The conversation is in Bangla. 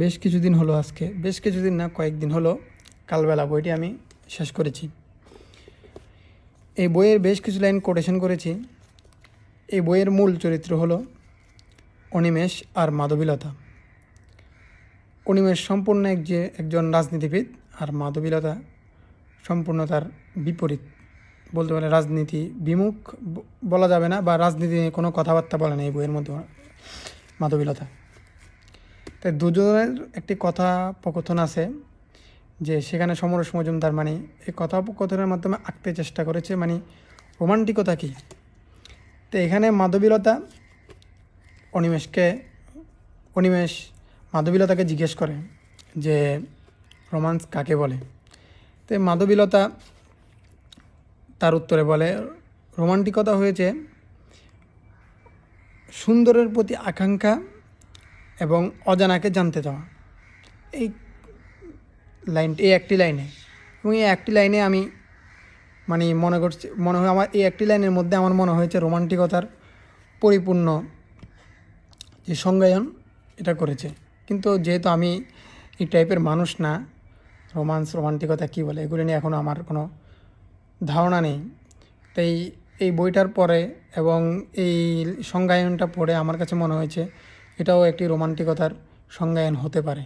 বেশ কিছুদিন হলো আজকে, বেশ কিছুদিন না, কয়েকদিন হলো কালবেলা বইটি আমি শেষ করেছি। এই বইয়ের বেশ কিছু লাইন কোটেশন করেছি। এই বইয়ের মূল চরিত্র হলো অনিমেষ আর মাধবীলতা। অনিমেষ সম্পূর্ণ এক যে একজন রাজনীতিবিদ আর মাধবীলতা সম্পূর্ণ তার বিপরীত। বলতে পারে রাজনীতি বিমুখ বলা যাবে না বা রাজনীতি নিয়ে কোনো কথাবার্তা বলে না এই বইয়ের মধ্যে মাধবীলতা। তাই দুজনের একটি কথোপকথন আছে যে সেখানে সমরস মজুমদার মানে এই কথোপকথনের মাধ্যমে আঁকতে চেষ্টা করেছে মানে রোমান্টিকতা কী? তো এখানে মাধবীলতা অনিমেষকে, অনিমেষ মাধবীলতাকে জিজ্ঞেস করে যে রোমান্স কাকে বলে? তো মাধবীলতা তার উত্তরে বলে, রোমান্টিকতা হয়েছে সুন্দরের প্রতি আকাঙ্ক্ষা এবং অজানাকে জানতে দেওয়া এই লাইন, এই একটি লাইনে। এবং এই একটি লাইনে আমি মানে মনে করছি, মনে হয় আমার, এই একটি লাইনের মধ্যে আমার মনে হয়েছে রোমান্টিকতার পরিপূর্ণ যে সংজ্ঞায়ন এটা করেছে। কিন্তু যেহেতু আমি এই টাইপের মানুষ না, রোমান্স, রোমান্টিকতা কী বলে, এগুলো নিয়ে এখনও আমার কোনো ধারণা নেই। তাই এই বইটার পরে এবং এই সংজ্ঞায়নটা পড়ে আমার কাছে মনে হয়েছে এটাও একটি রোমান্টিকতার সংজ্ঞায়ন হতে পারে।